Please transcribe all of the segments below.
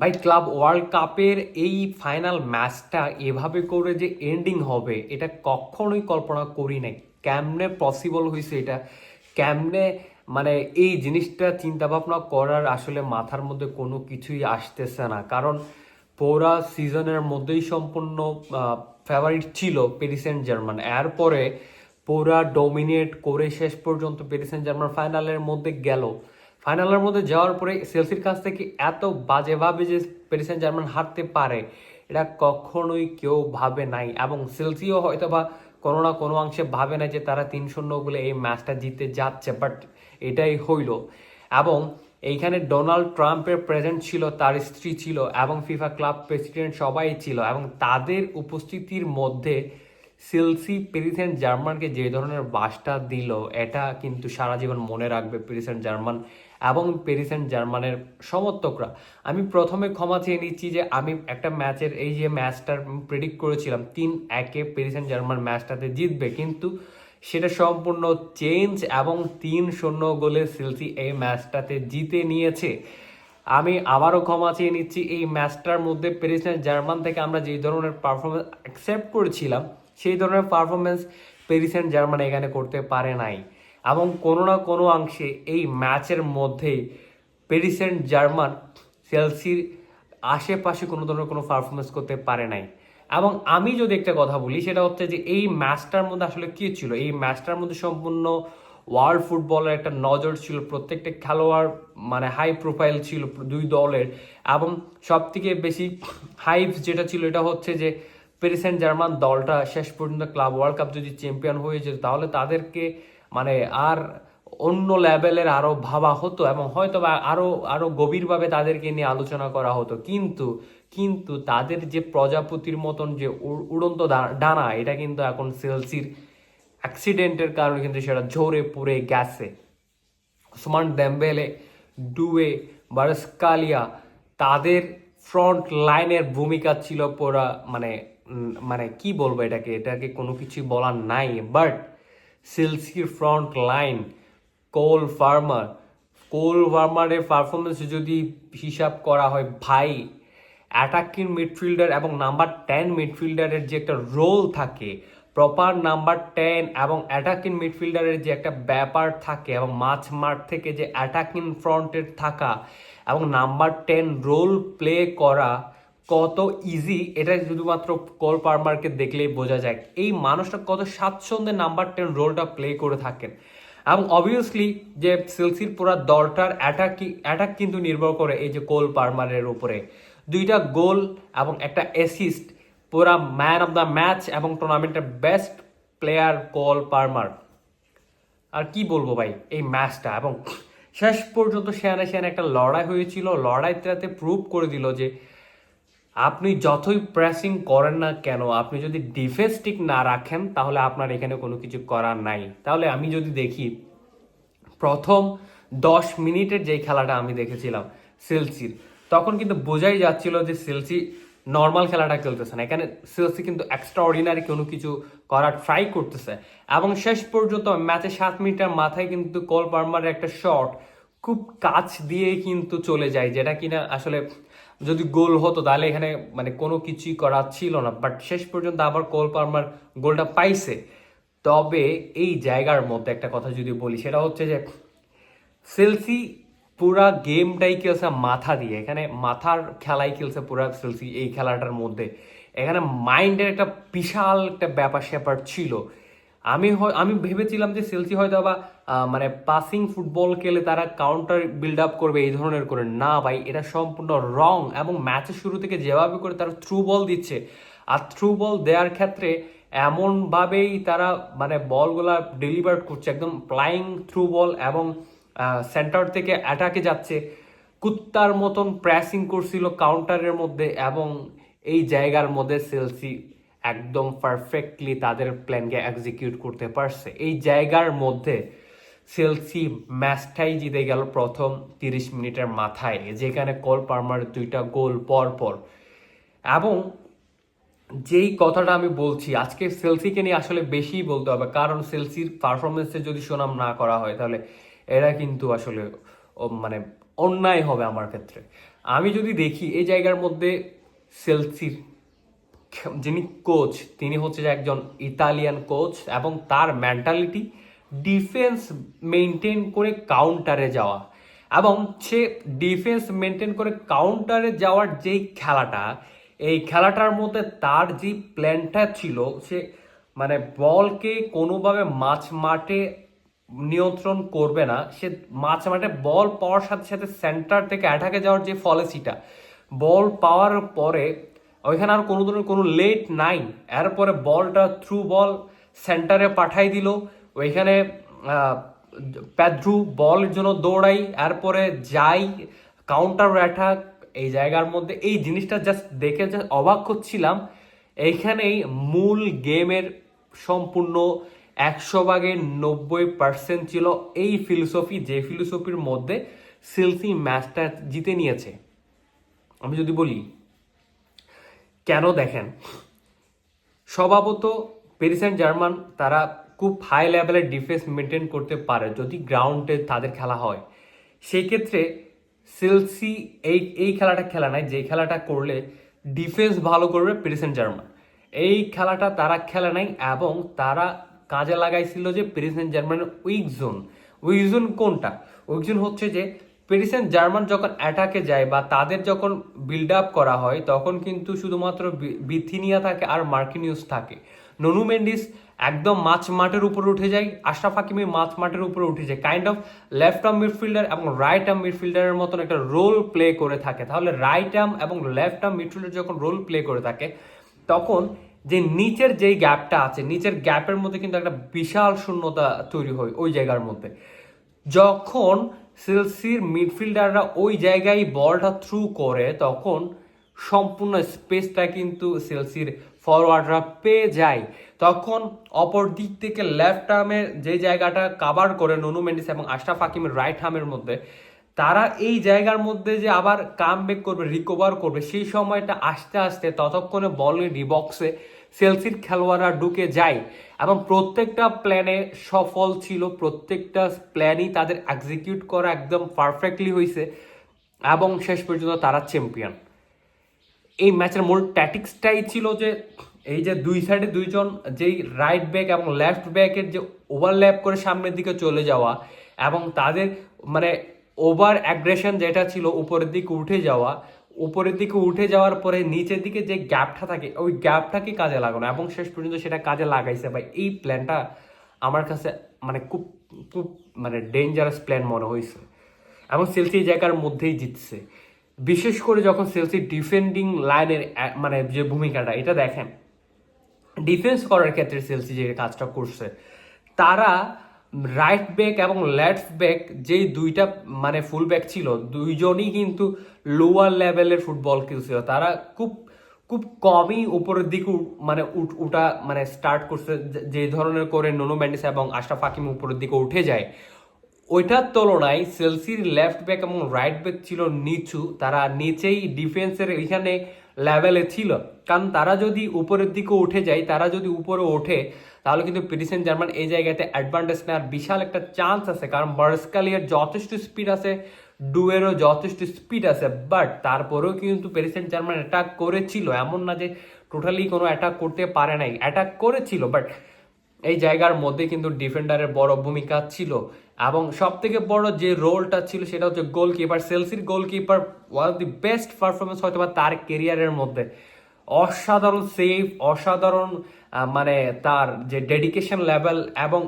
ভাই, club world কাপের এই ফাইনাল ম্যাচটা এভাবে করে যে এন্ডিং হবে, এটা কখনোই কল্পনা করি নাই। কেমনে পসিবল হয়েছে এটা? কেমনে মানে এই জিনিসটা চিন্তা ভাবনা করার আসলে মাথার মধ্যে কোনো কিছুই আসতেছে না। কারণ পুরা সিজনের মধ্যেই সম্পূর্ণ ফেভারিট ছিল পেরিসেন্ট জার্মান এরপরে পুরা ডোমিনেট করে শেষ পর্যন্ত পেরিসেন্ট জার্মান ফাইনালের মধ্যে গেল। ফাইনালের মধ্যে যাওয়ার পরে সেলসির কাছ থেকে এত বাজেভাবে যে প্যারিসেন্ট জার্মান হারতে পারে, এটা কখনোই কেউ ভাবে নাই। এবং সেলসিও হয়তো বা কোনো না কোনো অংশে ভাবে না যে তারা তিন শূন্য বলে এই ম্যাচটা জিতে যাচ্ছে বাট এটাই হইল। এবং এইখানে ডোনাল্ড ট্রাম্পের প্রেজেন্ট ছিল, তার স্ত্রী ছিল, এবং ফিফা ক্লাব প্রেসিডেন্ট সবাই ছিল, এবং তাদের উপস্থিতির মধ্যে সেলসি পেরিসেন্ট জার্মানকে যে ধরনের বাসটা দিল, এটা কিন্তু সারা জীবন মনে রাখবে পেরিসেন্ট জার্মান এবং পেরিসেন্ট জার্মানের সমর্থকরা। আমি প্রথমে ক্ষমা চেয়ে নিচ্ছি যে আমি একটা ম্যাচের এই যে ম্যাচটার প্রেডিক্ট করেছিলাম, তিন একে পেরিসেন্ট জার্মান ম্যাচটাতে জিতবে, কিন্তু সেটা সম্পূর্ণ চেঞ্জ এবং তিন শূন্য গোলে সেলসি এই ম্যাচটাতে জিতে নিয়েছে। আমি আবারও ক্ষমা চেয়ে নিচ্ছি, এই ম্যাচটার মধ্যে পেরিসেন্ট জার্মান থেকে আমরা যে ধরনের পারফরমেন্স অ্যাকসেপ্ট করেছিলাম, সেই ধরনের পারফরমেন্স পেরিসেন্ট জার্মান এখানে করতে পারে নাই। এবং কোনো না কোনো অংশে এই ম্যাচের মধ্যেই পেরিসেন্ট জার্মান সেলসির আশেপাশে কোনো ধরনের কোনো পারফরমেন্স করতে পারে নাই। এবং আমি যদি একটা কথা বলি, সেটা হচ্ছে যে এই ম্যাচটার মধ্যে আসলে কী ছিল? এই ম্যাচটার মধ্যে সম্পূর্ণ ওয়ার্ল্ড ফুটবলের একটা নজর ছিল, প্রত্যেকটা খেলোয়াড় মানে হাই প্রোফাইল ছিল দুই দলের। এবং সব থেকে বেশি হাইপ যেটা ছিল, এটা হচ্ছে যে পেরিসেন্ট জার্মান দলটা শেষ পর্যন্ত ক্লাব ওয়ার্ল্ড কাপ যদি চ্যাম্পিয়ন হয়ে যেত, তাহলে তাদেরকে মানে আর অন্য লেভেলের আরও ভাবা হতো এবং হয়তো বা আরও আরও গভীরভাবে তাদেরকে নিয়ে আলোচনা করা হতো। কিন্তু কিন্তু তাদের যে প্রজাপতির মতন যে উড়ন্ত ডানা, এটা কিন্তু এখন সেলসির অ্যাক্সিডেন্টের কারণে কিন্তু সেটা ঝরে পড়ে গেছে। ওসমান ডেম্বেলে ডুয়ে বারস্কালিয়া, তাদের ফ্রন্ট লাইনের ভূমিকা ছিল পুরা মানে মানে কি বলব এটাকে? এটাকে কোনো কিছু বলার নাই। But সেলসির front line Cole Palmer Cole ফার্মারের performance যদি হিসাব করা হয়, ভাই অ্যাটাকিং মিডফিল্ডার এবং নাম্বার টেন মিডফিল্ডারের যে একটা রোল থাকে প্রপার নাম্বার টেন এবং অ্যাটাকিং মিডফিল্ডারের যে একটা ব্যাপার থাকে এবং মাঝ মাঠ থেকে যে অ্যাটাকিং ফ্রন্টের থাকা এবং নাম্বার টেন রোল প্লে করা কত ইজি এটা শুধুমাত্র কল পারমারকে দেখলেই বোঝা যায়। এই মানুষটা কত স্বাচ্ছন্দ্যে নাম্বার টেন রোলটা প্লে করে থাকেন। এবং অবভিয়াসলি যে সেলসির পুরা দলটার অ্যাটাক অ্যাটাক কিন্তু নির্ভর করে এই যে কোল পারমারের উপরে। দুইটা গোল এবং একটা অ্যাসিস্ট পুরা ম্যান অফ দ্য ম্যাচ এবং টুর্নামেন্টের বেস্ট প্লেয়ার কোল পারমার আর কি বলব ভাই, এই ম্যাচটা এবং শেষ পর্যন্ত সেখানে সেখানে একটা লড়াই হয়েছিল, লড়াইটাতে প্রুভ করে দিল যে আপনি যতই প্রেসিং করেন না কেন, আপনি যদি ডিফেন্স ঠিক না রাখেন, তাহলে আপনার এখানে কোনো কিছু করার নাই। তাহলে আমি যদি দেখি, প্রথম দশ মিনিটের যেই খেলাটা আমি দেখেছিলাম, সেলসির, তখন কিন্তু বোঝাই যাচ্ছিল যে সেলসি নর্মাল খেলাটা খেলতেছে না। এখানে সেলসি কিন্তু এক্সট্রা অর্ডিনারি কোনো কিছু করার ট্রাই করতেছে। এবং শেষ পর্যন্ত ম্যাচে সাত মিনিটের মাথায় কিন্তু কল পারমারের একটা শট খুব কাছ দিয়ে কিন্তু চলে যায়, যেটা কিনা আসলে যদি গোল হতো, তাহলে এখানে মানে কোনো কিছুই করার ছিল না। বাট শেষ পর্যন্ত আবার কল পারমার গোলটা পাইছে। তবে এই জায়গার মধ্যে একটা কথা যদি বলি, সেটা হচ্ছে যে সেলসি পুরা গেমটাই খেলছে মাথা দিয়ে। এখানে মাথার খেলাই খেলছে পুরা সেলসি এই খেলাটার মধ্যে। এখানে মাইন্ডের একটা বিশাল একটা ব্যাপার স্যাপার ছিল। আমি আমি ভেবেছিলাম যে সেলসি হয়তো বা মানে পাসিং ফুটবল খেলে তারা কাউন্টার বিল্ড আপ করবে, এই ধরনের করে। না ভাই, এটা সম্পূর্ণ রং এবং ম্যাচের শুরু থেকে যেভাবে করে তারা থ্রু বল দিচ্ছে, আর থ্রু বল দেওয়ার ক্ষেত্রে এমনভাবেই তারা মানে বলগুলা ডেলিভার করছে, একদম প্লাইং থ্রু বল এবং সেন্টার থেকে অ্যাটাকে যাচ্ছে। কুত্তার মতন প্রেসিং করছিল কাউন্টারের মধ্যে এবং এই জায়গার মধ্যে সেলসি একদম পারফেক্টলি তাদের প্ল্যানকে এক্সিকিউট করতে পারছে। এই জায়গার মধ্যে সেলসি ম্যাচটাই জিতে গেল প্রথম তিরিশ মিনিটের মাথায়, যেখানে কল পারমার দুইটা গোল পর পর এবং যেই কথাটা আমি বলছি, আজকে সেলসিকে নিয়ে আসলে বেশি বলতে হবে, কারণ সেলসির পারফরমেন্সে যদি সুনাম না করা হয়, তাহলে এরা কিন্তু আসলে মানে অন্যায় হবে আমার ক্ষেত্রে। আমি যদি দেখি, এই জায়গার মধ্যে সেলসির যিনি কোচ তিনি হচ্ছে একজন ইতালিয়ান কোচ এবং তার মেন্টালিটি ডিফেন্স মেনটেন করে কাউন্টারে যাওয়া। এবং সে ডিফেন্স মেনটেন করে কাউন্টারে যাওয়ার যেই খেলাটা, এই খেলাটার মধ্যে তার যে প্ল্যানটা ছিল, সে মানে বলকে কোনোভাবে মাছ মাঠে নিয়ন্ত্রণ করবে না। সে মাছ মাঠে বল পাওয়ার সাথে সাথে সেন্টার থেকে অ্যাটাকে যাওয়ার যে ফলেসিটা বল পাওয়ার পরে ওইখানে আর কোনো ধরনের কোনো লেট নাই। এরপরে বলটা থ্রু বল সেন্টারে পাঠাই দিল। ওইখানে প্যাদ্রু বলের জন্য দৌড়াই, এরপরে যাই কাউন্টার অ্যাটাক এই জায়গার মধ্যে, এই জিনিসটা জাস্ট দেখে জাস্ট অবাক হচ্ছিলাম। এইখানেই মূল গেমের সম্পূর্ণ একশো ভাগের নব্বই পার্সেন্ট ছিল এই ফিলোসফি যে ফিলোসফির মধ্যে সেলসি ম্যাচটা জিতে নিয়েছে। আমি যদি বলি, কেন দেখেন? স্বভাবত পেরিসেন্ট জার্মান তারা খুব হাই লেভেলের ডিফেন্স মেনটেন করতে পারে যদি গ্রাউন্ডে তাদের খেলা হয়। সেই ক্ষেত্রে সেলসি এই এই খেলাটা খেলা নাই, যে খেলাটা করলে ডিফেন্স ভালো করবে প্যারিস অ্যান্ড জার্মান এই খেলাটা তারা খেলে নাই এবং তারা কাজে লাগাইছিল যে প্যারিস অ্যান্ড জার্মানের উইক জোন উইক জোন কোনটা? উইক জোন হচ্ছে যে প্যারিস অ্যান্ড জার্মান যখন অ্যাটাকে যায় বা তাদের যখন বিল্ড আপ করা হয়, তখন কিন্তু শুধুমাত্র বিথিনিয়া থাকে আর মার্কিনিউস থাকে। ননু মেন্ডিস একদম মাছ মাঠের উপরে উঠে যায়, আশরাফ হাকিমি মাছ মাঠের উপরে উঠে যায়। Kind of left arm midfielder এবং রাইট আর্ম মিডফিল্ডারের মতন একটা রোল প্লে করে থাকে। তাহলে রাইট আর্ম এবং লেফট আর্ম মিডফিল্ডার যখন রোল প্লে করে থাকে, তখন যে নিচের যেই গ্যাপটা আছে, নিচের গ্যাপের মধ্যে কিন্তু একটা বিশাল শূন্যতা তৈরি হয় ওই জায়গার মধ্যে। যখন সেলসির মিডফিল্ডাররা ওই জায়গায় বলটা থ্রু করে, তখন সম্পূর্ণ স্পেসটা কিন্তু সেলসির ফরওয়ার্ডরা পেয়ে যায়। তখন অপর দিক থেকে লেফট আর্মের যে জায়গাটা কাভার করে ননু মেন্ডিস এবং আশরাফ হাকিমের রাইট আর্মের মধ্যে, তারা এই জায়গার মধ্যে যে আবার কাম ব্যাক করবে রিকভার করবে, সেই সময়টা আস্তে আস্তে ততক্ষণে বলের রিবক্সে সেলসির খেলোয়াড়রা ঢুকে যায় এবং প্রত্যেকটা প্ল্যানে সফল ছিল, প্রত্যেকটা প্ল্যানই তাদের এক্সিকিউট করা একদম পারফেক্টলি হয়েছে এবং শেষ পর্যন্ত তারা চ্যাম্পিয়ন এই ম্যাচের মূল ট্যাটিক্সটাই ছিল যে, এই যে দুই সাইডে দুইজন যেই রাইট ব্যাক এবং লেফট ব্যাকের যে ওভারল্যাপ করে সামনের দিকে চলে যাওয়া এবং তাদের মানে ওভার অ্যাগ্রেশন যেটা ছিল উপরের দিকে উঠে যাওয়া, উপরের দিকে উঠে যাওয়ার পরে নিচের দিকে যে গ্যাপটা থাকে, ওই গ্যাপটাকে কাজে লাগানো? এবং শেষ পর্যন্ত সেটা কাজে লাগাইছে ভাই। এই প্ল্যানটা আমার কাছে মানে খুব খুব মানে ডেঞ্জারাস প্ল্যান মনে হয়েছে এবং সেলসি এই জায়গার মধ্যেই জিতছে। বিশেষ করে যখন সেলসি ডিফেন্ডিং লাইনের মানে যে ভূমিকাটা, এটা দেখেন। ডিফেন্স করার ক্ষেত্রে সেলসি যে কাজটা করছে, তারা রাইট ব্যাক এবং লেফট ব্যাক যেই দুইটা মানে ফুল ব্যাক ছিল, দুইজনই কিন্তু লোয়ার লেভেলের ফুটবল খেলছিল। তারা খুব খুব কমই উপরের দিকে মানে উঠ- মানে স্টার্ট করছে, যে ধরনের করে নোনো ম্যান্ডিস এবং আশরাফ হাকিম উপরের দিকে উঠে যায়। ওইটার তুলনায় সেলসির লেফট ব্যাক এবং রাইট ব্যাক ছিল নিচু, তারা নিচেই ডিফেন্সের এখানে লেভেলে ছিল। কারণ তারা যদি উপরের দিকে উঠে যায়, তারা যদি উপরে ওঠে, তাহলে কিন্তু প্রিসেন্ট জার্মান এই জায়গাতে অ্যাডভান্টেজ নেওয়ার বিশাল একটা চান্স আছে। কারণ বার্সকালিয়ার যথেষ্ট স্পিড আছে, ডুয়েরও যথেষ্ট স্পিড আছে বাট তারপরেও কিন্তু প্রেসিডেন্ট জার্মান অ্যাটাক করেছিল। এমন না যে টোটালি কোনো অ্যাটাক করতে পারে নাই। অ্যাটাক করেছিল বাট এই জায়গার মধ্যে কিন্তু ডিফেন্ডারের বড় ভূমিকা ছিল। এবং সব থেকে বড় যে রোলটা ছিল সেটা হচ্ছে goalkeeper সেলসির goalkeeper one of the best performance হয়তো বা তার কেরিয়ারের মধ্যে। অসাধারণ সেফ অসাধারণ মানে তার যে ডেডিকেশন লেভেল এবং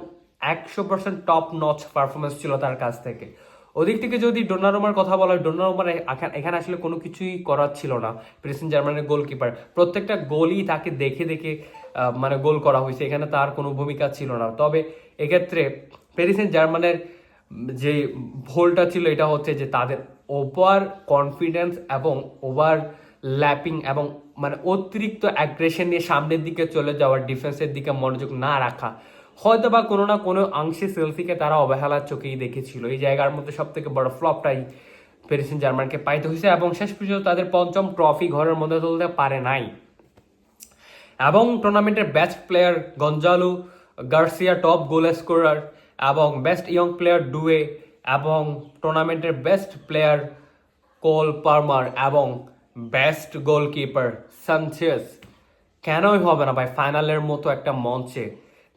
একশো পার্সেন্ট টপ নচ পারফরমেন্স ছিল তার কাছ থেকে। ওদিক থেকে যদি ডোনারোমার কথা বলা হয় ডোনারোমার এখা- এখানে আসলে কোনো কিছুই করার ছিল না। প্রেসিডেন্ট জার্মানের গোলকিপার। প্রত্যেকটা গোলই তাকে দেখে দেখে মানে গোল করা হয়েছে। এখানে তার কোনো ভূমিকা ছিল না। তবে এক্ষেত্রে প্যারিসেন্ট জার্মানের যে ভোলটা ছিল, এটা হচ্ছে যে তাদের ওভার কনফিডেন্স এবং ওভার ল্যাপিং এবং মানে অতিরিক্ত অ্যাগ্রেশন নিয়ে সামনের দিকে চলে যাওয়ার ডিফেন্সের দিকে মনোযোগ না রাখা। হয়তো বা কোনো না কোনো অংশে সেলসিকে তারা অবহেলার চোখেই দেখেছিল। এই জায়গার মধ্যে সব থেকে বড় ফ্লপটাই প্যারিসেন্ট জার্মানকে পাইতে হয়েছে এবং শেষ পর্যন্ত তাদের পঞ্চম ট্রফি ঘরের মধ্যে তুলতে পারে নাই। এবং টুর্নামেন্টের best player Gonzalo Garcia top goal scorer এবং বেস্ট ইয়ং প্লেয়ার ডুয়ে এবং টুর্নামেন্টের বেস্ট প্লেয়ার কোল পার্মার এবং বেস্ট গোলকিপার সানচেস কেনই হবে না ভাই ফাইনালের মতো একটা মঞ্চে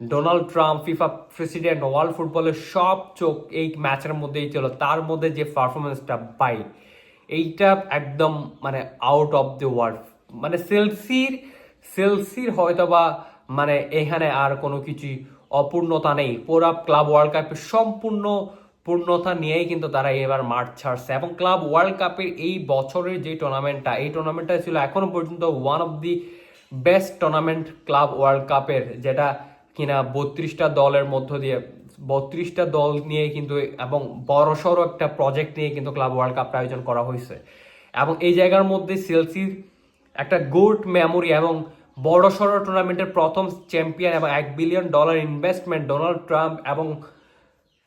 Donald Trump, FIFA president, world ফুটবলের সব চোখ এই ম্যাচের মধ্যেই ছিল। তার মধ্যে যে পারফরমেন্সটা পাই এইটা একদম মানে আউট অফ দ্য ওয়ার্ল্ড মানে সেলসির সেলসির হয়তো বা মানে এখানে আর কোনো কিছু অপূর্ণতা নেই। পুরা ক্লাব ওয়ার্ল্ড কাপের সম্পূর্ণ পূর্ণতা নিয়েই কিন্তু তারা এবার মাঠ ছাড়ছে। এবং ক্লাব ওয়ার্ল্ড কাপের এই বছরের যে টুর্নামেন্টটা এই টুর্নামেন্টটা ছিল এখনও পর্যন্ত one of the best tournament club world কাপের যেটা কিনা বত্রিশটা দলের মধ্য দিয়ে, বত্রিশটা দল নিয়ে কিন্তু এবং বড়সড় একটা প্রজেক্ট নিয়ে কিন্তু ক্লাব ওয়ার্ল্ড কাপটা আয়োজন করা হয়েছে। এবং এই জায়গার মধ্যে সেলসির একটা গুড মেমোরি এবং বড় সড়ো টুর্নামেন্টের প্রথম চ্যাম্পিয়ন এবং এক billion dollar investment Donald Trump এবং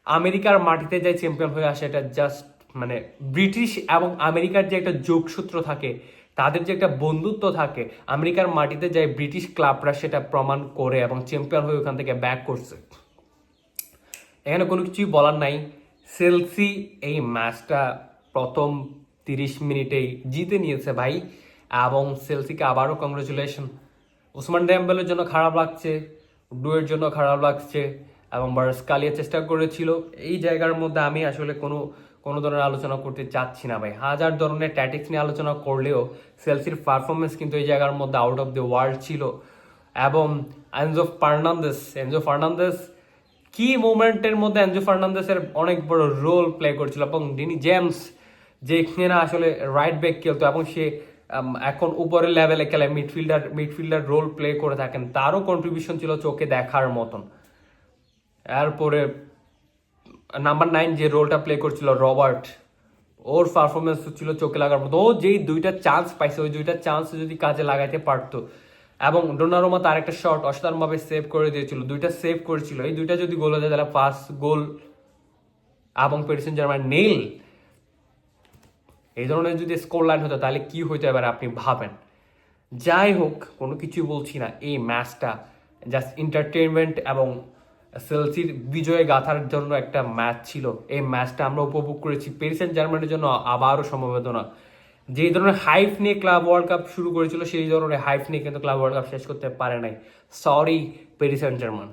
আমেরিকার মাটিতে যে চ্যাম্পিয়ন হয়ে আসে, এটা জাস্ট মানে ব্রিটিশ এবং আমেরিকার যে একটা যোগসূত্র থাকে তাদের যে একটা বন্ধুত্ব থাকে, আমেরিকার মাটিতে যায় ব্রিটিশ ক্লাবরা সেটা প্রমাণ করে এবং চ্যাম্পিয়ন হয়ে ওখান থেকে ব্যাক করছে। এখানে কোনো কিছুই বলার নাই। সেলসি এই ম্যাচটা প্রথম তিরিশ মিনিটেই জিতে নিয়েছে ভাই, এবং সেলসিকে আবারও কংগ্রেচুলেশন ওসমান ড্যাম্বেলের জন্য খারাপ লাগছে ডুয়ের জন্য খারাপ লাগছে এবং বার্স কালিয়া চেষ্টা করেছিল। এই জায়গার মধ্যে আমি আসলে কোনো কোনো ধরনের আলোচনা করতে চাচ্ছি না ভাই। হাজার ধরনের ট্যাটিক্স নিয়ে আলোচনা করলেও সেলসির পারফরমেন্স কিন্তু এই জায়গার মধ্যে আউট অফ দ্য ওয়ার্ল্ড ছিল। এবং এনজো ফার্নান্দেস এনজো ফার্নান্দেস কি মুভমেন্টের মধ্যে এনজো ফার্নান্দেসের অনেক বড় রোল প্লে করছিল। এবং ডিনি জেমস যে কিনা আসলে রাইট ব্যাক খেলতো এবং সে এখন উপরের লেভেলে খেলে মিডফিল্ডার মিডফিল্ডার রোল প্লে করে থাকেন, তারও কন্ট্রিবিউশন ছিল চোখে দেখার মতন। এরপরে নাম্বার নাইন যে রোলটা প্লে করছিল রবার্ট, ওর পারফরমেন্স ছিল চোখে লাগার মতো। ও যেই দুইটা চান্স পাইছে, ওই দুইটা চান্স যদি কাজে লাগাইতে পারতো। এবং ডোনারোমা তার একটা শট অসাধারণভাবে সেভ করে দিয়েছিল। দুইটা সেভ করেছিল। এই দুইটা যদি গোল হয়ে যায়, তাহলে পাঁচ গোল এবং পেরিসেন জার্মান নেল এই ধরনের যদি স্কোর লাইন হতো, তাহলে কি হইতো এবার আপনি ভাবেন? যাই হোক, কোনো কিছুই বলছি না। এই ম্যাচটা জাস্ট এন্টারটেনমেন্ট এবং সেলসির বিজয়ে গাথার জন্য একটা ম্যাচ ছিল। এই ম্যাচটা আমরা উপভোগ করেছি পেরিসেন জার্মানির জন্য আবারও সমবেদনা যেই ধরনের হাইফ নিয়ে ক্লাব ওয়ার্ল্ড কাপ শুরু করেছিল, সেই ধরনের হাইফ নিয়ে কিন্তু ক্লাব ওয়ার্ল্ড কাপ শেষ করতে পারে নাই। Sorry পেরিসেন German